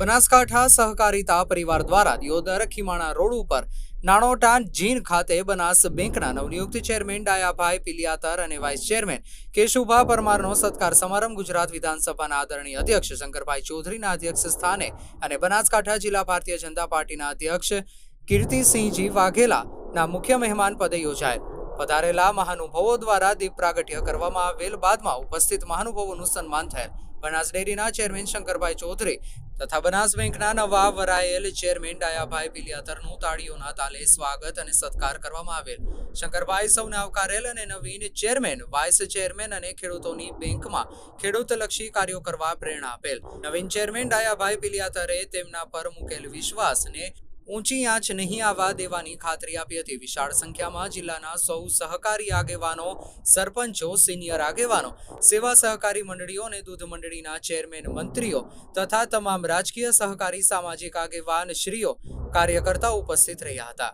બનાસકાંઠા સહકારિતા પરિવાર દ્વારા દિયોદર ખીમાણા રોડ ઉપર નાણોટા જીન ખાતે બનાસ બેંકના નવનિયુક્ત ચેરમેન ડાયાભાઈ પિલિયાતર અને વાઇસ ચેરમેન કેશુભા પરમારનો સત્કાર સમારંભ ગુજરાત વિધાનસભાના આદરણીય અધ્યક્ષ શંકરભાઈ ચૌધરીના અધ્યક્ષ સ્થાને અને બનાસકાંઠા જિલ્લા ભારતીય જનતા પાર્ટીના અધ્યક્ષ કીર્તિસિંહજી વાઘેલાના મુખ્ય મહેમાન પદે યોજાયેલ. પધારેલા મહાનુભાવો દ્વારા દીપ પ્રાગટ્ય કરવામાં આવેલ બાદમાં ઉપસ્થિત મહાનુભાવોનું સન્માન થયેલ. બનાસ ડેરીના ચેરમેન શંકરભાઈ ચૌધરી તથા બનાસ બેંકના નવા વરાયેલ ચેરમેન ડાયાભાઈ પિલિયાતરનું તાળીઓના તાલે સ્વાગત અને સત્કાર કરવામાં આવેલ. શંકરભાઈ સૌને આવકારેલ અને નવીન ચેરમેન, વાઇસ ચેરમેન અને ખેડૂતોની બેંકમાં ખેડૂતલક્ષી કાર્યો કરવા પ્રેરણા આપેલ. નવીન ચેરમેન ડાયાભાઈ પિલિયાતરે તેમના પર મૂકેલ વિશ્વાસને ઊંચી આંચ નહીં આવવા દેવાની ખાતરી આપી હતી. વિશાળ સંખ્યામાં જિલ્લાના સૌ સહકારી આગેવાનો, સરપંચો, સિનિયર આગેવાનો, સેવા સહકારી મંડળીઓ અને દૂધ મંડળીના ચેરમેન મંત્રીઓ તથા તમામ રાજકીય સહકારી સામાજિક આગેવાન શ્રીઓ કાર્યકર્તાઓ ઉપસ્થિત રહ્યા હતા.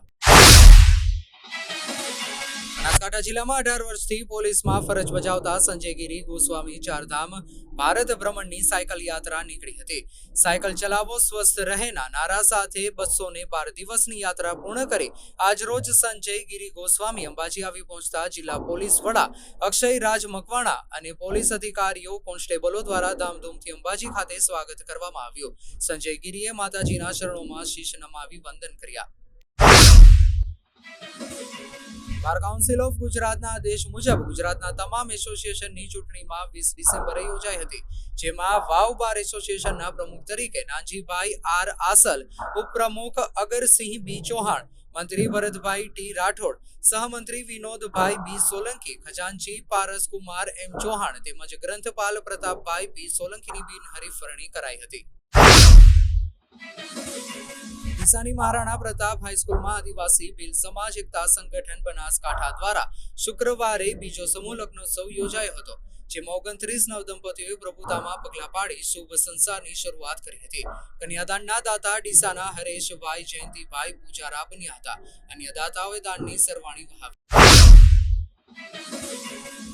બનાસકાંઠા જિલ્લામાં અઢાર વર્ષથી પોલીસમાં ફરજ બજાવતા સંજય ગીરી, ગોસ્વામી, ચારધામ, ભારત ભ્રમણની સાયકલ યાત્રા નીકળી હતી. સાયકલ ચલાવો, સ્વસ્થ રહેના નારા સાથે બસો ને બાર દિવસની યાત્રા પૂર્ણ કરી. આજરોજ સંજય ગીરી, ગોસ્વામી અંબાજી આવી પહોંચતા જિલ્લા પોલીસ વડા અક્ષય રાજ મકવાણા અને પોલીસ અધિકારીઓ, કોન્સ્ટેબલો દ્વારા ધામધૂમથી અંબાજી ખાતે સ્વાગત કરવામાં આવ્યું. સંજય ગીરીએ માતાજીના ચરણોમાં શીશ નમાવી વંદન કર્યા. બાર કાઉન્સિલ ઓફ ગુજરાતના આદેશ મુજબ ગુજરાતના તમામ એસોસિએશનની ચૂંટણીમાં વીસ ડિસેમ્બરે યોજાઈ હતી. જેમાં વાવ બાર એસોસિએશનના પ્રમુખ તરીકે નાનજીભાઈ આર આસલ, ઉપપ્રમુખ અગરસિંહ બી ચૌહાણ, મંત્રી ભરતભાઈ ટી રાઠોડ, સહમંત્રી વિનોદભાઈ બી સોલંકી, ખજાનજી પારસકુમાર એમ ચૌહાણ તેમજ ગ્રંથપાલ પ્રતાપભાઈ બી સોલંકીની બિનહરીફ વરણી કરાઈ હતી. ડીસાની મહારાણા પ્રતાપ હાઈસ્કૂલમાં આદિવાસી ભીલ સમાજ એકતા સંગઠન બનાસકાંઠા દ્વારા શુક્રવારે બીજો સમૂહ લગ્નોત્સવ યોજાયો હતો, જેમાં ઓગણત્રીસ નવદંપતીઓએ પ્રભુતામાં પગલાં પાડી શુભ સંસારની શરૂઆત કરી હતી. કન્યાદાનના દાતા ડીસાના હરેશભાઈ જયંતિભાઈ પૂજારા બન્યા હતા. અન્ય દાતાઓએ દાનની સરવાણી વહાવી.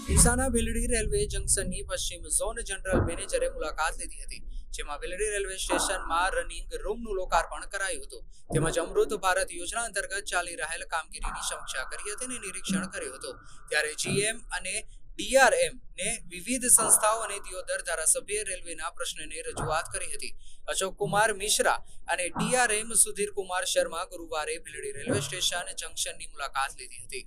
ડીસાના ભીલડી રેલવે જંકશનની પશ્ચિમ ઝોન જનરલ મેનેજરે મુલાકાત લીધી હતી. જેમાં વેલડી રેલવે સ્ટેશનમાં રનિંગ રૂમનું લોકાર્પણ કરાયું હતું. તેમજ અમૃત ભારત યોજના અંતર્ગત ચાલી રહેલ કામગીરીની સમીક્ષા કરી હતી અને નિરીક્ષણ કર્યું હતું. ત્યારે જીએમ અને ડીઆરએમ ને વિવિધ સંસ્થાઓ અને દિયોદર ધારાસભ્ય રેલવેના પ્રશ્નને રજૂઆત કરી હતી. અશોક કુમાર મિશ્રા અને ડીઆરએમ સુધીર કુમાર શર્મા ગુરુવારે ભીલડી રેલવે સ્ટેશન જંકશનની મુલાકાત લીધી હતી.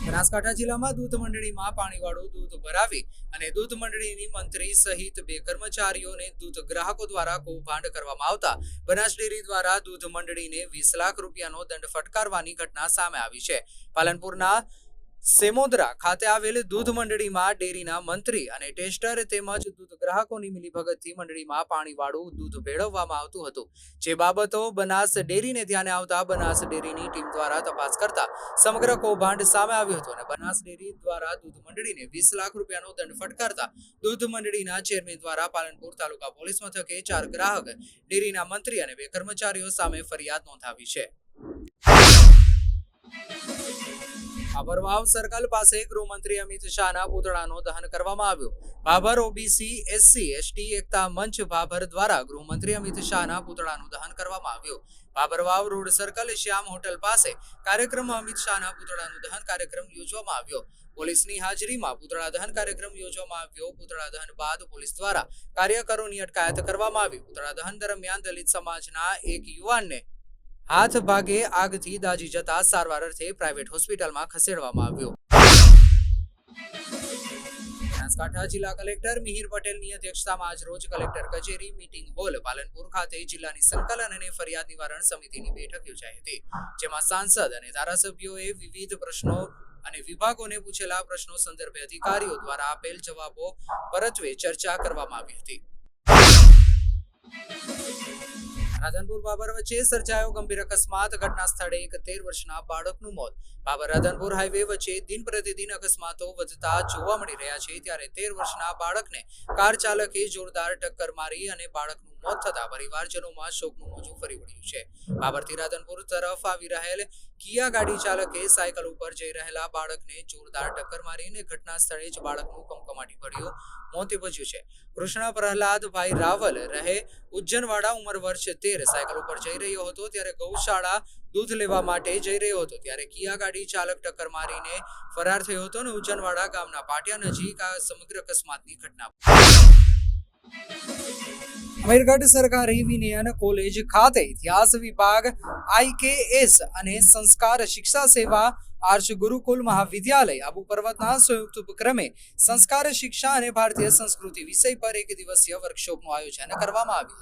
બનાસકાંઠા જિલ્લામાં દૂધ મંડળીમાં પાણીવાળું દૂધ ભરાવી અને દૂધ મંડળીની મંત્રી સહિત બે કર્મચારીઓને દૂધ ગ્રાહકો દ્વારા કૌભાંડ કરવામાં આવતા બનાસ ડેરી દ્વારા દૂધ મંડળીને વીસ લાખ રૂપિયાનો દંડ ફટકારવાની ઘટના સામે આવી છે. પાલનપુરના સેમોદરા ખાતે આવેલ દૂધ મંડળીમાં ડેરીના મંત્રી અને ટેસ્ટર તેમજ દૂધ ગ્રાહકોની મિલીભગતથી મંડળીમાં પાણીવાળું દૂધ ભેળવવામાં આવતું હતું. જે બાબતો બનાસ ડેરીને ધ્યાને આવતા બનાસ ડેરીની ટીમ દ્વારા તપાસ કરતા સમગ્ર કૌભાંડ સામે આવ્યું હતું અને બનાસ ડેરી દ્વારા દૂધ મંડળીને વીસ લાખ રૂપિયાનો દંડ ફટકારતા દૂધ મંડળીના ચેરમેન દ્વારા પાલનપુર તાલુકા પોલીસ મથકે ચાર ગ્રાહક ડેરીના મંત્રી અને બે કર્મચારીઓ સામે ફરિયાદ નોંધાવી છે. ભાભરવાવ સર્કલ પાસે ગૃહમંત્રી અમિત શાહના પૂતળાનું દહન કરવામાં આવ્યું. ભાભર ઓબીસી, એસસી, એસટી, એકતા મંચ ભાભર દ્વારા ગૃહમંત્રી અમિત શાહના પૂતળાનું દહન કરવામાં આવ્યું. Bhabharvav road circle Shyam hotel પાસે કાર્યક્રમમાં અમિત શાહના પૂતળાનું દહન કાર્યક્રમ યોજવામાં આવ્યો. પોલીસની હાજરીમાં પુતળા દહન કાર્યક્રમ યોજવામાં આવ્યો. પુતળા દહન બાદ પોલીસ દ્વારા કાર્યકરોની અટકાયત કરવામાં આવી. પુતળા દહન દરમિયાન દલિત સમાજના એક યુવાનને હાથ ભાગે આગથી દાજી જતા સારવાર અર્થે પ્રાઇવેટ હોસ્પિટલમાં ખસેડવામાં આવ્યો. બનાસકાંઠા જિલ્લા કલેક્ટર મિહિર પટેલની અધ્યક્ષતામાં આજ રોજ કલેક્ટર કચેરી મીટિંગ હોલ પાલનપુર ખાતે જિલ્લાની સંકલન અને ફરિયાદ નિવારણ સમિતિની બેઠક યોજાઈ હતી, જેમાં સાંસદ અને ધારાસભ્યોએ વિવિધ પ્રશ્નો અને વિભાગોને પૂછેલા પ્રશ્નો સંદર્ભે અધિકારીઓ દ્વારા આપેલ જવાબો પરત્વે ચર્ચા કરવામાં આવી હતી. રાધનપુર બાબર વચ્ચે સર્જાયો ગંભીર અકસ્માત. ઘટના સ્થળે એક તેર વર્ષના બાળકનું મોત. બાબર રાધનપુર હાઈવે વચ્ચે દિન પ્રતિદિન અકસ્માતો વધતા જોવા મળી રહ્યા છે. ત્યારે તેર વર્ષના બાળકને કાર ચાલકે જોરદાર ટક્કર મારી અને બાળકનું મોત થતા પરિવારજનોમાં શોકનું મોજું ફરી વળ્યું છે. બાબરથી રાધનપુર તરફ આવી રહેલ કિયા ગાડી ચાલકે સાયકલ ઉપર જઈ રહેલા બાળકને જોરદાર ટક્કર મારીને ઘટના સ્થળે જ બાળકનું કમકમાટી ભર્યું મોત ભજ્યું છે. કૃષ્ણ પ્રહલાદભાઈ રાવલ રહે ઉજ્જનવાડા ઉંમર વર્ષ તેર સાયકલ ઉપર જઈ રહ્યો હતો ત્યારે ગૌશાળા દૂધ લેવા માટે જઈ રહ્યો હતો ત્યારે કિયા ગાડી ચાલક ટક્કર મારીને ફરાર થયો હતો અને ઉજ્જનવાડા ગામના પાટિયા નજીક આ સમગ્ર અકસ્માતની ઘટના અમીરગઢ સરકારી વિનયન કોલેજ ખાતે ઇતિહાસ વિભાગ આઈકેએસ અને સંસ્કાર શિક્ષા સેવા આર્ષ ગુરુકુલ મહાવિદ્યાલય, આબુ પર્વતના સંયુક્ત ઉપક્રમે સંસ્કાર શિક્ષા અને ભારતીય સંસ્કૃતિ વિષય પર એક દિવસીય વર્કશોપનું આયોજન કરવામાં આવ્યું.